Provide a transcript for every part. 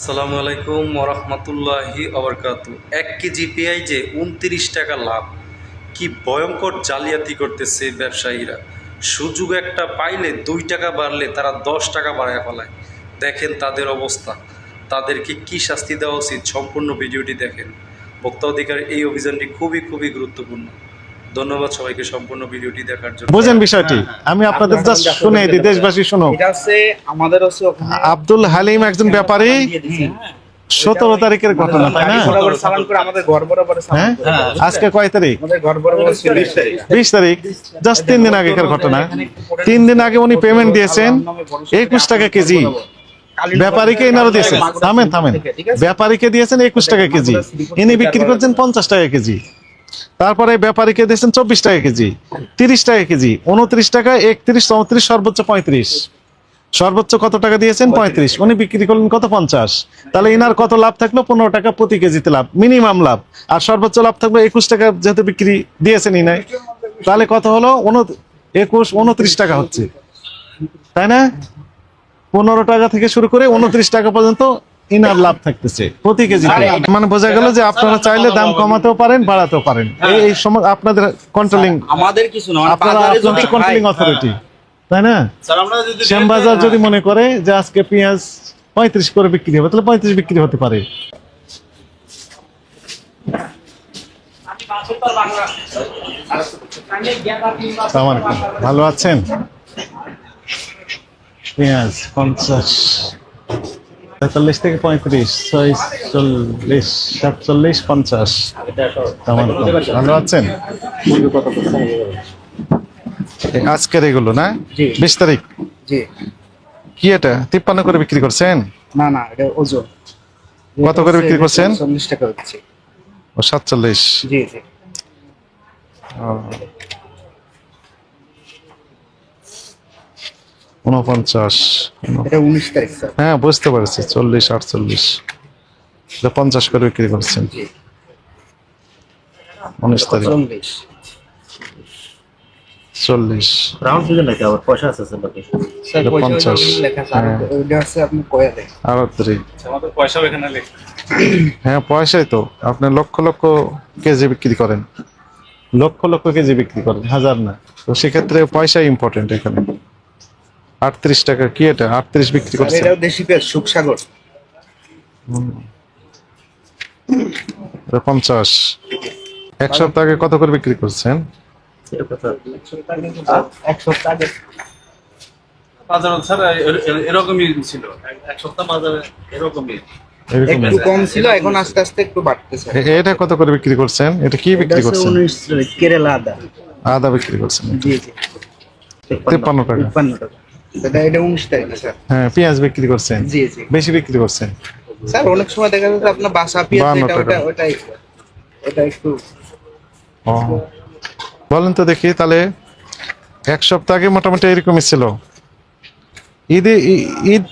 আসসালামু আলাইকুম ওরহমতুল্লাহি আবরকাতু এক কেজি পেঁয়াজে উনত্রিশ টাকা লাভ। কি ভয়ঙ্কর জালিয়াতি করতেছে ব্যবসায়ীরা। সুযোগ একটা পাইলে দুই টাকা বাড়লে তারা দশ টাকা বাড়ায় ফেলায়। দেখেন তাদের অবস্থা। তাদেরকে কি শাস্তি দেওয়া উচিত? সম্পূর্ণ ভিডিওটি দেখেন। ভোক্তা অধিকার এই অভিযানটি খুবই খুবই গুরুত্বপূর্ণ। ধন্যবাদ সবাইকে সম্পূর্ণ ভিডিওটি দেখার জন্য। বুঝেন বিষয়টি আমি আপনাদের জাস্ট শুনে দিই দেশবাসী শুনো এটা হচ্ছে আমাদের হচ্ছে আব্দুল হালিম একজন ব্যাপারী। দিয়ে দিছে, হ্যাঁ। সতেরো তারিখের ঘটনা তাই না? হ্যাঁ। আজকে কয় তারিখ? বিশ তারিখ। জাস্ট তিন দিন আগেকার ঘটনা। তিন দিন আগে উনি পেমেন্ট দিয়েছেন একুশ টাকা কেজি। ব্যাপারীকে এনারা দিয়েছেন। থামেন থামেন। ব্যাপারীকে দিয়েছেন একুশ টাকা কেজি। ইনি বিক্রি করছেন পঞ্চাশ টাকা কেজি। তারপরে ব্যাপারীকে দিয়েছেন চব্বিশ টাকা কেজি, তিরিশ টাকা কেজি, উনত্রিশ টাকা একত্রিশ, চৌত্রিশ, সর্বোচ্চ পঁয়ত্রিশ। সর্বোচ্চ কত টাকা দিয়েছেন? পঁয়ত্রিশ। উনি বিক্রি করলেন কত? পঞ্চাশ। তাহলে ইনার কত লাভ থাকল? পনেরো টাকা প্রতি কেজিতে লাভ, মিনিমাম লাভ। আর সর্বোচ্চ লাভ থাকল একুশ টাকা যেহেতু বিক্রি দিয়েছেন ইনায়। তাহলে কত হলো? একুশ, উনত্রিশ টাকা হচ্ছে। তাই না? পনেরো টাকা থেকে শুরু করে উনত্রিশ টাকা পর্যন্ত ইনার লাভ থাকতেছে। প্রতি কেজি মানে বোঝা গেল যে আপনারা চাইলে দাম কমাতেও পারেন বাড়াতেও পারেন। এই- এই সময় আপনাদের কন্ট্রোলিং আমাদের কিছু না মানে আপনারা কন্ট্রোলিং অথরিটি তাই না? শ্যামবাজার যদি মনে করে যে আজকে পেঁয়াজ পঁয়ত্রিশ করে বিক্রি হবে তাহলে পঁয়ত্রিশ বিক্রি হতে পারে। ভালো আছেন? পেঁয়াজ পঞ্চাশ। তেতাল্লিশ থেকে পঁয়ত্রিশ ছয়চল্লিশ সাতচল্লিশ পঞ্চাশ। ভালো আছেন? আজকের এগুলো না? বিশ তারিখ? কি এটা? তিপ্পান্ন করে বিক্রি করছেন? না না এটা ওজন। কত করে বিক্রি করছেন? চল্লিশ টাকা হচ্ছে। ও সাতচল্লিশ। জি জি। উনপঞ্চাশ উনিশ তারিখ হ্যাঁ বুঝতে পারছি চল্লিশ আটচল্লিশ। এটা পঞ্চাশ করে বিক্রি করছেন। উনিশ তারিখ। চল্লিশ। রাউন্ড ফিগার নাকি আবার? পয়সা আছে স্যার পঞ্চাশ। হ্যাঁ। লেখা। হ্যাঁ পয়সাই তো। আপনি লক্ষ লক্ষ কেজি বিক্রি করেন। লক্ষ লক্ষ কেজি বিক্রি করেন হাজার না। তো সেক্ষেত্রে পয়সা ইম্পর্টেন্ট এখানে। আটত্রিশ টাকা কি এটা? আটত্রিশ বিক্রি আর করছেন এটাও দেশি পেঁয়াজ সুখসাগর এটা পঞ্চাশ। এক সপ্তাহ আগে কত করে বিক্রি করছেন? এটা এক সপ্তাহ আগে। বাজার স্যার এ- এ- এরকমই ছিল। এক- এক সপ্তাহ বাজারে এরকমই। একটু কম ছিল এখন আস্তে আস্তে একটু বাড়তেছে। এটা কত করে বিক্রি করছেন? এটা কি বিক্রি করছেন? উনিশ কেরালা আদা। আদা বিক্রি করছেন। জি জি। তিপ্পান্ন টাকা। তিপ্পান্ন টাকা। এটা এটা উনিশ তারিখ স্যার। হ্যাঁ পেঁয়াজ বিক্রি করছেন? জি জি। বেশি বিক্রি করছেন? স্যার অনেক সময় দেখা যাচ্ছে আপনার বাসা পেঁয়াজ এটা ওটা ওটাই। ওটা একটু ও। বলেন তো দেখি তাহলে এক সপ্তাহ আগে মোটামুটি এরকমই ছিল। ঈদে ঈদ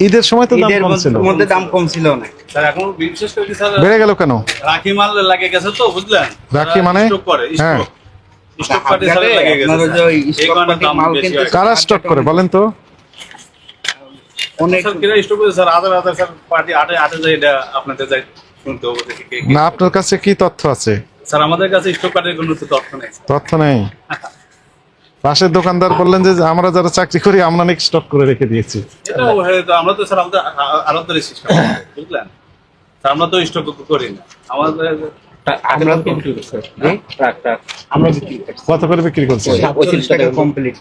ঈদের সময় তো দাম কম ছিল। মধ্যে- মধ্যে দাম কম ছিল না। স্যার এখন বিশেষ করে স্যার? বেড়ে গেল কেন? রাখি মাল লাগে গেছে তো বুঝলেন? রাখি মানে? স্টক করে হ্যাঁ। কারা স্টক করে বলেন তো? অনেক স্যার কিরা স্টক করে sir? Other other sir party আটে আটে যায় এটা আপনাদের যাই শুনতে হবে দেখি কে- কে- না আপনার কাছে কি তথ্য আছে? স্যার আমাদের কাছে স্টক পার্টির কোনো তথ্য নেই তথ্য নেই? পাশের দোকানদার বললেন যে আমরা যারা চাকরি করি আমরা নাকি স্টক করে রেখে দিয়েছি। এটা আমরা তো স্যার আমাদের আলাদা সিস্টেম বুঝলেন? আমরা তো স্টক করি না। আমাদের আমরা তো জি? আমরা বিক্রি কত করে বিক্রি করছে? কমপ্লিট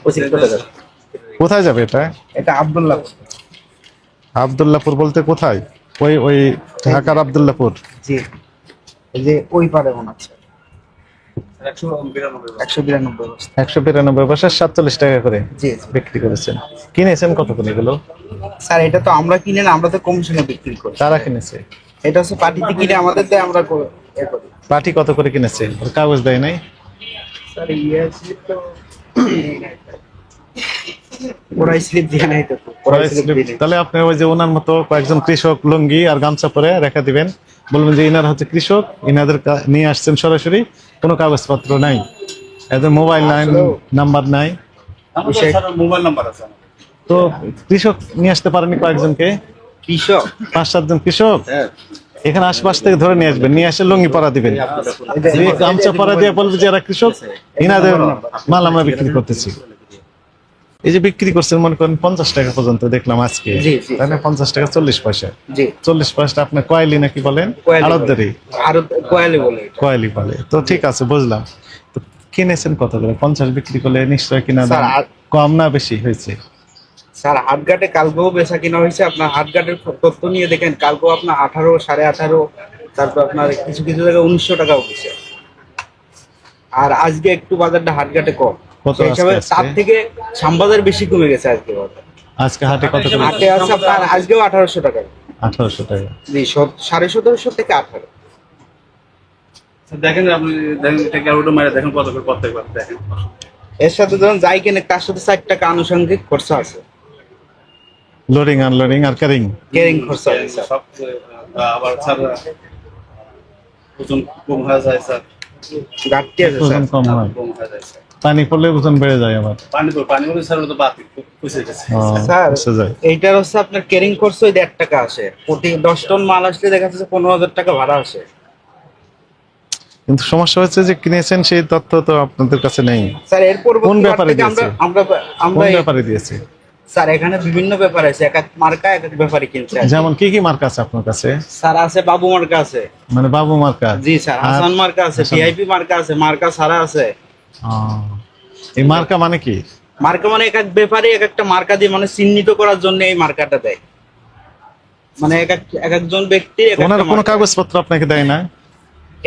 কোথায় যাবে? এটা? এটা আব্দুল্লাহ আবদুল্লাপুর বলতে কোথায়? ওই ওই ঢাকার আবদুল্লাপুর জি। যে ওই পারে মনে আছে একশো বিরানব্বই বছর সাতচল্লিশ টাকা করে বিক্রি করেছেন। কিনেছেন কত করে এগুলো? স্যার এটা তো আমরা কিনে না আমরা তো কমিশনে বিক্রি করি। তারা কিনেছে? এটা হচ্ছে পার্টিতে কিনে আমাদের আমরা পার্টি কত করে কিনেছে? ওর কাগজ দেয় নাই? স্যার ইয়ে নাই দিয়ে। তাহলে আপনি ওই যে ওনার মতো কয়েকজন কৃষক লুঙ্গি আর গামছা পরে রেখা দিবেন। বলবেন যে ইনার হচ্ছে কৃষক ইনাদের নিয়ে আসছেন সরাসরি। কোনো কাগজপত্র নাই। এদের মোবাইল নাই নাম্বার নাই। মোবাইল নাম্বার আছে তো কৃষক নিয়ে আসতে পারেনি কয়েকজনকে? কৃষক? পাঁচ সাতজন কৃষক? এখানে আশপাশ থেকে ধরে নিয়ে আসবেন। নিয়ে এসে লুঙ্গি পরা দিবেন। গামছা পরা দিয়ে বলবে যে এরা কৃষক ইনাদের মাল আমরা বিক্রি করতেছি। এই যে বিক্রি করছেন মনে করেন পঞ্চাশ টাকা পর্যন্ত দেখলাম আজকে। তাই না? পঞ্চাশ টাকা চল্লিশ পয়সা। চল্লিশ পয়সা আপনার কয়েলি নাকি বলেন? কোয়ালি বলে। আড়তদারি। আরও কোয়ালি বলে তো ঠিক আছে বুঝলাম। তো কিনেছেন কত করে? পঞ্চাশ বিক্রি করলে নিশ্চয় কিনা কম না বেশি হয়েছে? স্যার হাটঘাটে কালকেও বেচা কিনা হয়েছে। আপনার হাটঘাটের তথ্য নিয়ে দেখেন কালকেও আপনার আঠারো সাড়ে আঠারো তারপর আপনার কিছু কিছু জায়গায় উনিশশো টাকা উঠেছে। আর আজকে একটু বাজারটা হাটঘাটে কম। সেই হিসাবে তার? থেকে শ্যামবাজার বেশি কমে গেছে আজকে বাজার। আজকে হাটে কত হাটে আছে আপনার আজকেও আঠারোশো টাকা। আঠারোশো টাকা। জি সাড়ে সতেরোশো থেকে আঠারো। দেখেন আপনি দেখেন ক্যালকুলেটর মারে দেখেন কত করে প্রত্যেকবার দেখেন। এর সাথে যখন যাই কেনে তার সাথে ষাট টাকা আনুষঙ্গিক খরচা আছে। লোডিং আনলোডিং আর ক্যারিং কেয়ারিং খরচা আছে সব আবার স্যার ওজন কম হয়ে যায় স্যার ঘাটতি আছে স্যার ওজন কম হয়। যায় পানি পড়লে ওজন বেড়ে যায় আবার। পানি তো পানি হলে স্যার ওটা বাতি পুষে গেছে। স্যার এইটার হচ্ছে আপনার কেরিং খরচ ওই দেড় টাকা আসে। প্রতি দশ টন মাল আসলে দেখা যাচ্ছে পনেরো হাজার টাকা ভাড়া আসে। কিন্তু সমস্যা হচ্ছে যে কিনেছেন সেই তথ্য তো আপনাদের কাছে নেই। স্যার এর কোন পরবর্তী আমরা? আমরা আমরা এই- ব্যাপারে দিয়েছে? স্যার এখানে বিভিন্ন ব্যাপার আছে এক এক মার্কা এক এক ব্যাপারে কিনছে যেমন কি কি মার্কা আছে আপনার কাছে? স্যার আছে বাবু মার্কা আছে। মানে বাবু মার্কা? জি স্যার হাসান মার্কা আছে ভিআইপি মার্কা আছে মার্কা সারা আছে। এই মার্কা মানে কি? মার্কা মানে এক এক ব্যাপারে এক একটা মার্কা দিয়ে মানে চিহ্নিত করার জন্য এই মার্কাটা দেয়। মানে এক এক এক একজন ব্যক্তি ওনার কোনো। কাগজপত্র আপনাকে দেয় না?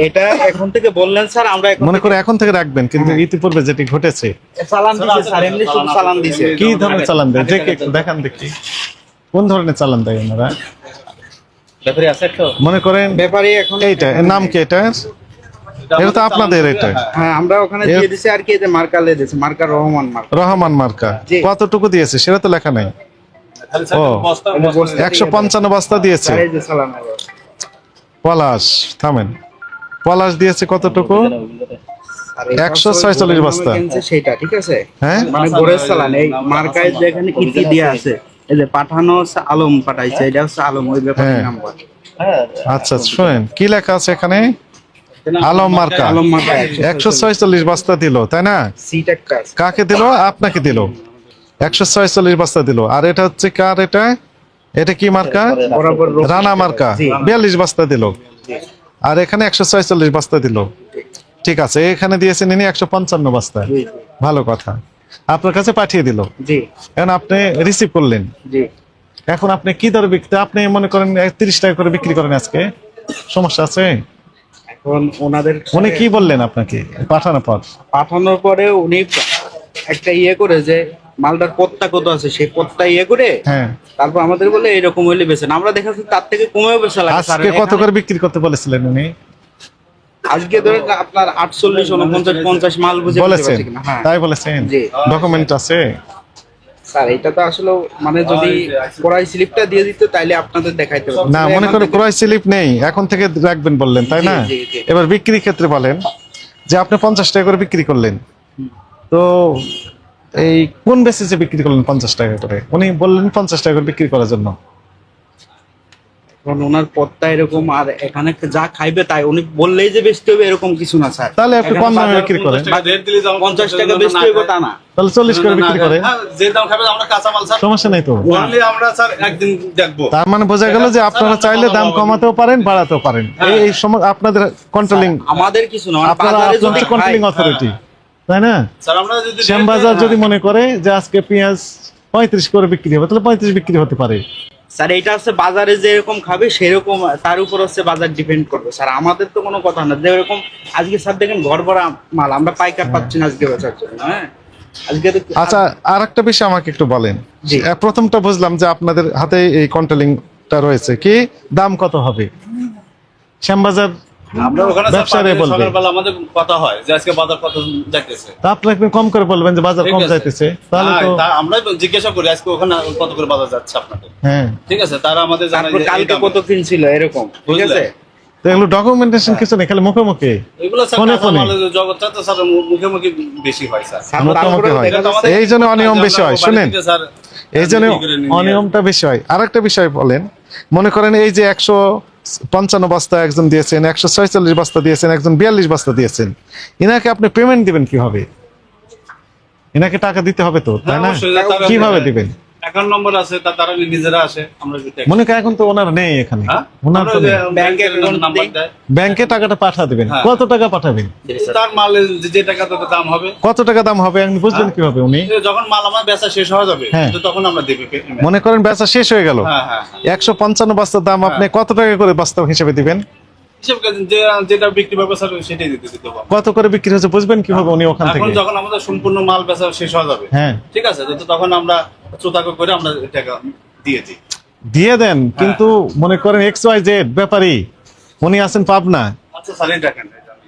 এটা এখন থেকে বললেন স্যার আমরা মনে করে এখন থেকে রাখবেন কিন্তু ইতিপূর্বে যেটি ঘটেছে। চালান দিছে স্যার এমনি শুধু চালান দিছে। কি ধরনের চালান দেয়? একটু দেখান দেখি। কোন ধরনের চালান দেয় ওনারা? ব্যাপারে আছে তো? মনে করেন ব্যাপারে এখন এইটা নাম কি এটা? এটা তো আপনাদের এটা। হ্যাঁ আমরা ওখানে দিয়ে দিছি আর কি এই যে মার্কা লে দিয়েছে মার্কা রহমান মার্কা। রহমান মার্কা। কতটুকু দিয়েছে? সেটা তো লেখা নাই। একশো পঞ্চান্ন বস্তা দিয়েছে। স্যার এই যে চালান হবে। পলাশ থামেন। পলাশ দিয়েছে কতটুকু? একশো ছয়চল্লিশ বস্তা। সেটা ঠিক আছে হ্যাঁ? মানে গোরের চালান এই মার্কায় যেখানে ইতি দেয়া আছে এই যে পাঠানো আলম পাঠাইছে এটা হচ্ছে আলম ওই ব্যাপারে হ্যাঁ। নাম্বার। আচ্ছা শুনেন কি লেখা আছে এখানে? আলম মার্কা। আলম মার্কা একশো ছয়চল্লিশ। বস্তা দিল তাই না? কাকে দিল? আপনাকে দিল। একশো ছয়চল্লিশ বস্তা দিল। আর এটা হচ্ছে কার এটা? এটা কি মার্কা? রানা মার্কা। বিয়াল্লিশ বস্তা দিল। আর এখানে একশো ছয়চল্লিশ বস্তা দিল। ঠিক আছে এখানে দিয়েছেন ইনি একশো পঞ্চান্ন বস্তা। ভালো কথা। আপনার কাছে পাঠিয়ে দিল। এখন আপনি রিসিভ করলেন। এখন আপনি কি দরে বিক্রি আপনি মনে করেন তিরিশ টাকা করে বিক্রি করেন আজকে? সমস্যা আছে? এখন ওনাদের উনি কি বললেন আপনাকে? পাঠানোর পর। পাঠানোর পরে উনি একটা ইয়ে করে যে মালটার পত্তা কত আছে? সেই পত্তা ইয়ে করে হ্যাঁ। তারপর আমাদের বলে এরকম হইলে বেছেন আমরা দেখাচ্ছি তার থেকে কমেও বেচা লাগে আজকে কত করে বিক্রি করতে বলেছিলেন উনি? আজকে ধরেন আপনার আটচল্লিশ উনপঞ্চাশ পঞ্চাশ মাল বুঝে বলেছেন। বুঝতে পারছি কিনা। হ্যাঁ। তাই বলেছেন? ডকুমেন্ট আছে? স্যার এটা তো আসলে মানে যদি পড়াই স্লিপটা দিয়ে দিত তাইলে আপনাদের দেখাইতে না মনে করেন ক্রয় স্লিপ নেই। এখন থেকে রাখবেন বললেন তাই না। এবার বিক্রি ক্ষেত্রে বলেন যে আপনি পঞ্চাশ টাকা করে বিক্রি করলেন। তো এই কোন বেসিসে বিক্রি করলেন পঞ্চাশ টাকা করে? উনি বললেন পঞ্চাশ টাকা করে বিক্রি করার জন্য। কারণ ওনার পত্তা এরকম আর এখানে যা খাইবে তাই উনি বললেই যে বেচতে হবে এরকম কিছু না স্যার। তাহলে আপনি কম দামে বিক্রি করেন। পঞ্চাশ টাকা রেট দিলে যেমন পঞ্চাশ টাকা বেচতে হবে তা না। তাহলে চল্লিশ করে বিক্রি করে হ্যাঁ, যে দাম খাবে আমরা কাঁচা মাল স্যার। সমস্যা নেই তো। only আমরা স্যার একদিন দেখব। তার মানে বোঝা গেল যে আপনারা চাইলে দাম কমাতেও পারেন বাড়াতেও পারেন। এই- সময় আপনাদের কন্ট্রোলিং আমাদের কিছু না আপনারা কন্ট্রোলিং অথরিটি তাই না? স্যার আমরা যদি শ্যামবাজার যদি মনে করে যে আজকে পেঁয়াজ পঁয়ত্রিশ করে বিক্রি হবে তাহলে পঁয়ত্রিশ বিক্রি হতে পারে। স্যার এটা হচ্ছে বাজারে যেরকম খাবে সেরকম তার উপর হচ্ছে বাজার ডিপেন্ড করবে। স্যার আমাদের তো কোনো কথা না। যেরকম আজকে স্যার দেখেন ঘর ভরা মাল আমরা পাইকার পাচ্ছি না আজকে বেচার জন্য হ্যাঁ? আজকে আচ্ছা আর একটা বিষয় আমাকে একটু বলেন। জি। প্রথমটা বুঝলাম যে আপনাদের হাতে এই কন্ট্রোলিংটা রয়েছে কি? দাম কত হবে? শ্যামবাজার আমরা ওখানে। সকালবেলা আমাদের কথা হয় যে আজকে বাজার কত যাইতেছে তা আপনি একটু কম করে বলবেন যে বাজার কম যাইতেছে তাহলে তো আমরা জিজ্ঞাসা করি আজকে ওখানে কত করে বাজার যাচ্ছে আপনাদের হ্যাঁ ঠিক আছে তারা আমাদের জানায় তারপর যে এই কালকে দাম। কত কিনছিল এরকম ঠিক আছে তো এগুলো ডকুমেন্টেশন কিছু নেই খালি মুখে মুখে এগুলো স্যার ফোনে ফোনে। জগৎটা তো স্যার মুখে মুখে বেশি হয় স্যার স্যার, মুখে মুখে হয়। এই জন্য অনিয়ম বেশি হয়, শুনেন। এই জন্য অনিয়মটা বেশি হয় আর একটা বিষয় বলেন মনে করেন এই যে একশো পঞ্চান্ন বস্তা একজন দিয়েছেন একশো ছয়চল্লিশ বস্তা দিয়েছেন একজন বিয়াল্লিশ বস্তা দিয়েছেন। এনাকে আপনি পেমেন্ট দিবেন কীভাবে? এনাকে টাকা দিতে হবে তো তাই না? কীভাবে দিবেন? অ্যাকাউন্ট নম্বর আছে তা তারা নিজেরা আসে আমরা যদি মনে করেন এখন তো ওনার নেই এখানে। হ্যাঁ? ওনার তো ব্যাংকের নাম্বার দেয়। ব্যাংকে টাকাটা পাঠা দিবেন হ্যাঁ। কত টাকা পাঠাবেন? তার মালের যে- টাকা দাম হবে। কত টাকা দাম হবে আপনি বুঝবেন কীভাবে উনি? যখন মাল আমার বেচা শেষ হয়ে যাবে হ্যাঁ। তো তখন আমরা দেবে মনে করেন বেচা শেষ হয়ে গেল। হ্যাঁ হ্যাঁ। হ্যাঁ। একশো পঞ্চান্ন বস্তার দাম আপনি কত টাকা করে বস্তা হিসেবে দিবেন? করে যেটা বিক্রি ব্যবসা সেটাই দিতে দিতে কত করে বিক্রি হচ্ছে বুঝবেন কীভাবে উনি ওখান থেকে? যখন আমাদের সম্পূর্ণ মাল বেচা শেষ হয়ে যাবে হ্যাঁ। ঠিক আছে তো তখন আমরা চোতাক করে আমরা টাকা দিয়ে দিই। দিয়ে দেন কিন্তু মনে করেন এক্স ওয়াই জেড ব্যাপারী উনি আছেন পাবনা। আচ্ছা স্যার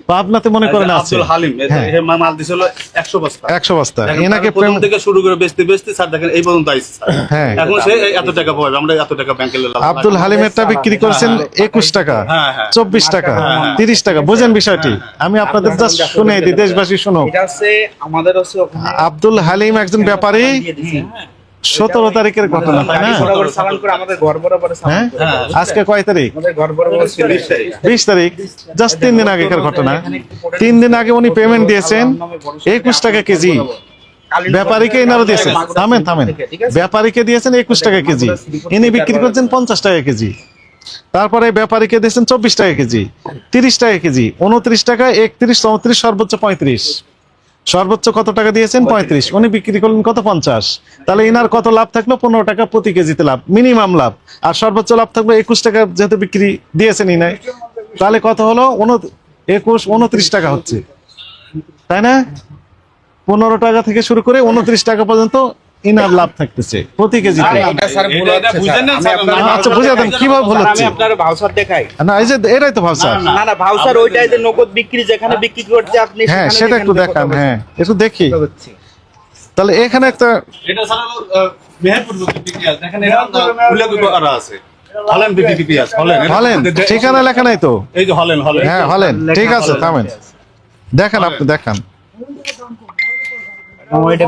পাবনাতে মনে করেন আছে। আব্দুল হালিম হ্যাঁ। মাল দিছিল একশো বস্তা। একশো বস্তা। এনাকে প্রথম থেকে শুরু করে বেচতে বেচতে স্যার দেখেন এই পর্যন্ত স্যার। হ্যাঁ। এখন সে এত টাকা পাবে আমরা এত টাকা ব্যাংকে আব্দুল হালিমেরটা বিক্রি করছেন একুশ টাকা হ্যাঁ, হ্যাঁ। চব্বিশ টাকা হ্যাঁ, হ্যাঁ। তিরিশ টাকা। বুঝেন বিষয়টি? আমি আপনাদের জাস্ট শুনে দিই দেশবাসী শুনো এটা হচ্ছে আমাদের ওখানে আব্দুল হালিম একজন ব্যাপারী। হ্যাঁ। সতেরো তারিখের ঘটনা তাই না? গাড়ি বরাবর চালান করে আমাদের ঘর বরাবর চালান হ্যাঁ? আজকে কয় তারিখ? আমাদের ঘর বরাবর ছিল। বিশ তারিখ। জাস্ট তিন দিন আগেকার ঘটনা। তিন দিন আগে উনি পেমেন্ট দিয়েছেন একুশ টাকা কেজি। ব্যাপারীকে এনারা দিয়েছেন। থামেন থামেন। ব্যাপারীকে দিয়েছেন একুশ টাকা কেজি। ইনি বিক্রি করছেন পঞ্চাশ টাকা কেজি। তারপরে ব্যাপারীকে দিয়েছেন চব্বিশ টাকা কেজি। তিরিশ টাকা কেজি। উনত্রিশ টাকা একত্রিশ চৌত্রিশ সর্বোচ্চ পঁয়ত্রিশ। সর্বোচ্চ কত টাকা দিয়েছেন? পঁয়ত্রিশ উনি বিক্রি করলেন কত পঞ্চাশ? তাহলে এনার কত লাভ থাকল? পনেরো টাকা প্রতি কেজিতে লাভ। মিনিমাম লাভ। আর সর্বোচ্চ লাভ থাকল একুশ টাকা যেহেতু বিক্রি দিয়েছেন ইনায়। তাহলে কত হলো? একুশ উনত্রিশ টাকা হচ্ছে। তাই না? পনেরো টাকা থেকে শুরু করে উনত্রিশ টাকা পর্যন্ত ইনার লাভ থাকতেছে। প্রতি কেজিতে না, আচ্ছা বুঝে দেন কীভাবে ভুল হচ্ছে? আপনার ভাউচার দেখাই। না এই যে এটাই তো ভাবছা না, না না ভাউচার ওইটাই যে নগদ বিক্রি যেখানে বিক্রি করছে আপনি হ্যাঁ সেটা একটু দেখান হ্যাঁ একটু দেখি। তাহলে এখানে একটা এটা স্যার মেহেরপুর বিক্রি আছে। দেখেন এটা উল্লেখ করা আছে। হলেন বিক্রি হলেন। হলেন ঠিকানা লেখা নাই তো? এই যে হলেন হলেন। হ্যাঁ হলেন ঠিক আছে থামেন। দেখান আপনি দেখান। বের।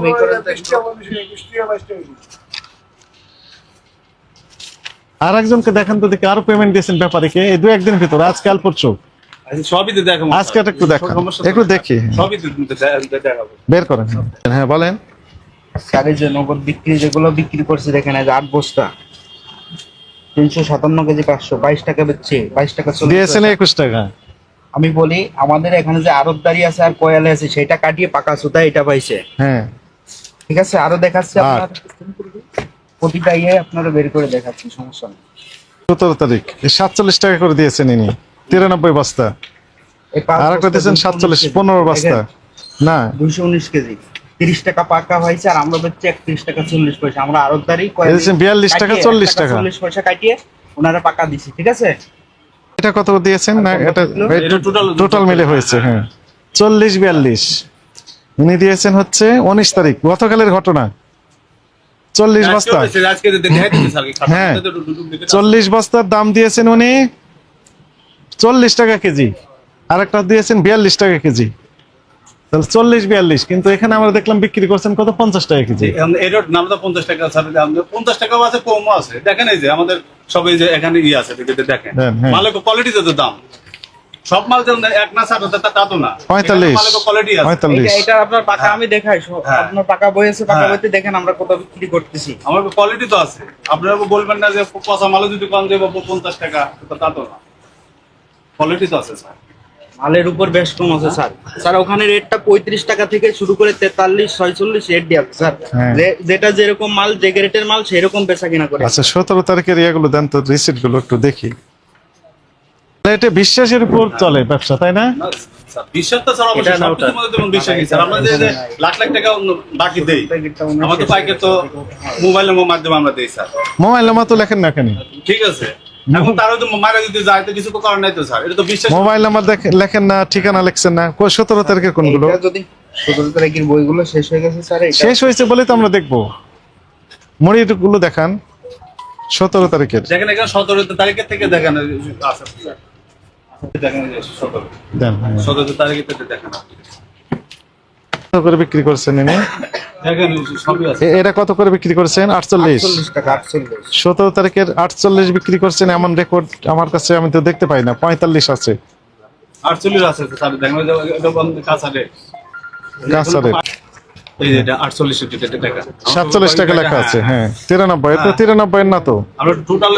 আর একজনকে দেখান তো দেখি আরও পেমেন্ট দিয়েছেন ব্যাপারীকে এই দু একদিন ভিতর পরশু আচ্ছা, সবই তো দেখো আজকে একটু একটু। দেখি। সবই তো দেখাবো। বের করেন। হ্যাঁ বলেন। যে নগদ বিক্রি যেগুলো বিক্রি করছে দেখেন যে আট বস্তা। তিনশো সাতান্ন কেজি পাঁচশো। বাইশ টাকা বেচছে। বাইশ টাকা দিয়েছেন একুশ টাকা। আমি বলি আমাদের এখানে যে আরতদারি আছে আর কয়ালে আছে সেটা কাটিয়ে পাকা সুতা এটা পাইছে। হ্যাঁ। ঠিক আছে? আরও দেখাচ্ছি আপনার। প্রতিটা ইয়ে আপনারা বের করে দেখাচ্ছি সমস্যা নেই। সতেরো তারিখ। সাতচল্লিশ টাকা করে দিয়েছেন ইনি। তিরানব্বই বস্তা। আর একটা দিয়েছেন সাতচল্লিশ পনেরো বস্তা। না। দুইশো উনিশ কেজি। তিরিশ টাকা পাকা হয়েছে আর আমরা বেচছি একত্রিশ টাকা চল্লিশ পয়সা। আমরা এই দিচ্ছেন 42 টাকা, 40 টাকা। চল্লিশ পয়সা কাটিয়ে ওনারা পাকা দিছি ঠিক আছে? এটা কত দিয়েছেন? না এটা টোটাল মিলে হয়েছে হ্যাঁ। চল্লিশ বিয়াল্লিশ। উনি দিয়েছেন হচ্ছে উনিশ তারিখ গতকালের ঘটনা। চল্লিশ বস্তা। হ্যাঁ। চল্লিশ বস্তার দাম দিয়েছেন উনি চল্লিশ টাকা কেজি। আর একটা দিয়েছেন বিয়াল্লিশ টাকা কেজি। তাহলে চল্লিশ বিয়াল্লিশ কিন্তু এখানে আমরা দেখলাম বিক্রি করছেন কত? পঞ্চাশ টাকা কেজি। নামটা পঞ্চাশ টাকা পঞ্চাশ টাকাও আছে কমও আছে। দেখেন এই যে আমাদের সবাই যে এখানে ইয়ে আছে দেখে- দেখে দেখেন। হ্যাঁ। মালের দাম। সব মাল যেমন এক না তা তো না। পঁয়তাল্লিশ কোয়ালিটি পঁয়তাল্লিশ। এটা- আপনার পাকা আমি দেখাই সব- হ্যাঁ। আপনার পাকা বই আছে পাকা হ্যাঁ। বইতে দেখেন আমরা কত বিক্রি করতেছি। আমার কোয়ালিটি তো আছে। আপনারা বলবেন না যে পচা মালও যদি কম দেবো পঞ্চাশ টাকা তা তো না। কোয়ালিটি তো আছে স্যার। মালের উপর বেশ কম আছে স্যার। স্যার ওখানে রেটটা পঁয়ত্রিশ টাকা থেকে শুরু করে তেতাল্লিশ ছয়চল্লিশ রেট দিয়ে আছে, স্যার। হ্যাঁ। যেটা যেরকম মাল যে গ্রেটের মাল সেরকম বেচা কিনা করে। আচ্ছা সতেরো তারিখের ইয়েগুলো দেন তো রিসিপ্টগুলো একটু দেখি। এটা বিশ্বাসের উপর চলে ব্যবসা তাই না? বিশ্বাস তো স্যার অবশ্যই এটা না সবকিছুর মধ্যে যেমন বিশ্বাস স্যার। আমরা যে যে লাখ লাখ টাকা বাকি দেই আমাদের পাইকে তো মোবাইলের মাধ্যমে আমরা দেই স্যার। মোবাইল নাম্বার তো লেখেন না কেন? ঠিক আছে। এখন তারা যদি মারা যদি যায় তো কিছু তো করার নাই তো স্যার। এটা তো বিশ্বাস মোবাইল নাম্বার লেখেন না ঠিকানা লেখছেন না। কই সতেরো তারিখের কোনগুলো? যদি সতেরো তারিখের বইগুলো শেষ হয়ে গেছে স্যার শেষ হয়েছে বলে তো আমরা দেখব। মুড়িগুলো দেখান। সতেরো তারিখের। দেখেন এখানে সতেরো তারিখের থেকে দেখেন দেখেন সতেরো। হ্যাঁ। সতেরো তারিখের থেকে দেখেন করে বিক্রি করছেন ইনি? এটা কত করে বিক্রি করেছেন? আটচল্লিশ। সতেরো তারিখের আটচল্লিশ বিক্রি করছেন এমন রেকর্ড আমার কাছে আমি তো দেখতে পাই না। পঁয়তাল্লিশ আছে। আটচল্লিশ সাতচল্লিশ টাকা লেখা আছে হ্যাঁ। তিরানব্বই এটা তিরানব্বই না তো?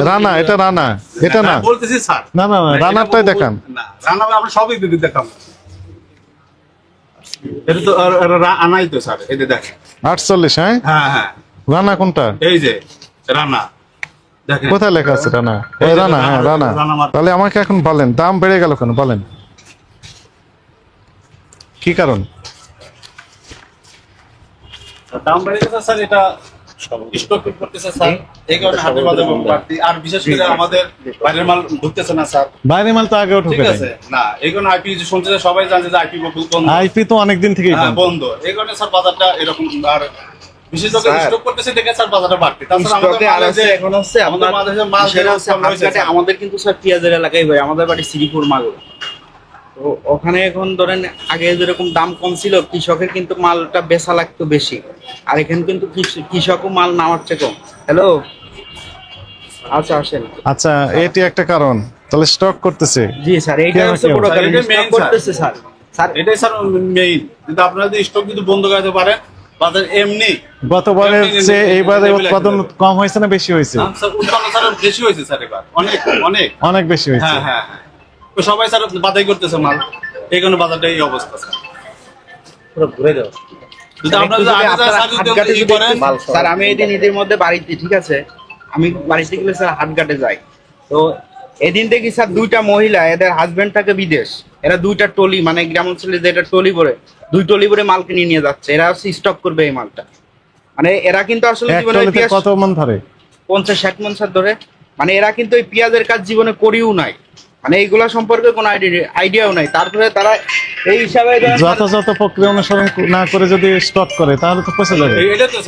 রানা এটা রানা এটা না। বলতেছি না না না রানারটাই দেখান। রানা আমরা সবই দিদি দেখাম এটা তো আর- আর রা- আনাই তো স্যার এই যে দেখেন। আটচল্লিশ হ্যাঁ? হ্যাঁ হ্যাঁ। রানা কোনটা? এই যে রানা। কোথায় লেখা আছে রানা? ওই রানা হ্যাঁ রানা রানা। তাহলে আমাকে এখন বলেন দাম বেড়ে গেল কেন? বলেন। কি কারণ? দাম বেড়ে গেছে স্যার এটা তো আইপি অনেকদিন থেকেই হ্যাঁ, বন্ধ। এই কারণে স্যার বাজারটা এরকম আর আমাদের কিন্তু স্যার পেঁয়াজের এলাকায় ভাই আমাদের বাড়ি শ্রীপুর মাল। তো ওখানে এখন ধরেন আগে যেরকম দাম কম ছিল কৃষকের কিন্তু মালটা বেচা লাগতো বেশি। আর এখানে কিন্তু কৃষ- কৃষকও মাল নামাচ্ছে কম। হ্যালো আচ্ছা আসেন। আচ্ছা এটি একটা কারণ। তাহলে স্টক করতেছে। জি স্যার এইটা হচ্ছে? বড় কারণ। স্টক করতেছে স্যার। স্যার। এটাই স্যার মেইন কিন্তু আপনারা যদি স্টক যদি বন্ধ করতে পারেন বাজার এমনি গতবারের চেয়ে এইবারে উৎপাদন কম হয়েছে না বেশি হয়েছে? স্যার উৎপন্ন স্যার বেশি হয়েছে স্যার এবার। অনেক অনেক। অনেক বেশি হয়েছে। হ্যাঁ হ্যাঁ হ্যাঁ। তো সবাই স্যার বাদাই করতেছে মাল। এই কারণে বাজারটা এই অবস্থা স্যার। পুরো ঘুরে দাও যদি আপনারা যদি আগে যায়, স্যার আমি এদিন ঈদের মধ্যে বাড়িতে ঠিক আছে? আমি বাড়িতে গেলে স্যার হাটঘাটে যাই। তো এদিন দেখি স্যার দুইটা মহিলা এদের হাজবেন্ড থাকে বিদেশ। এরা দুইটা টলি মানে গ্রাম অঞ্চলে যেটা টলি করে দুই টলি করে মাল কিনে নিয়ে যাচ্ছে। এরা হচ্ছে স্টক করবে এই মালটা। মানে এরা কিন্তু আসলে জীবনে কত মন ধরে? পঞ্চাশ ষাট মন স্যার ধরে। মানে এরা কিন্তু এই পেঁয়াজের কাজ জীবনে করিও নাই। মানে এইগুলা সম্পর্কে কোনো আইডিয়াও নাই। তারপরে তারা এই হিসাবে যথাযথ প্রক্রিয়া অনুসরণ না করে যদি স্টপ করে তাহলে তো পয়সা তো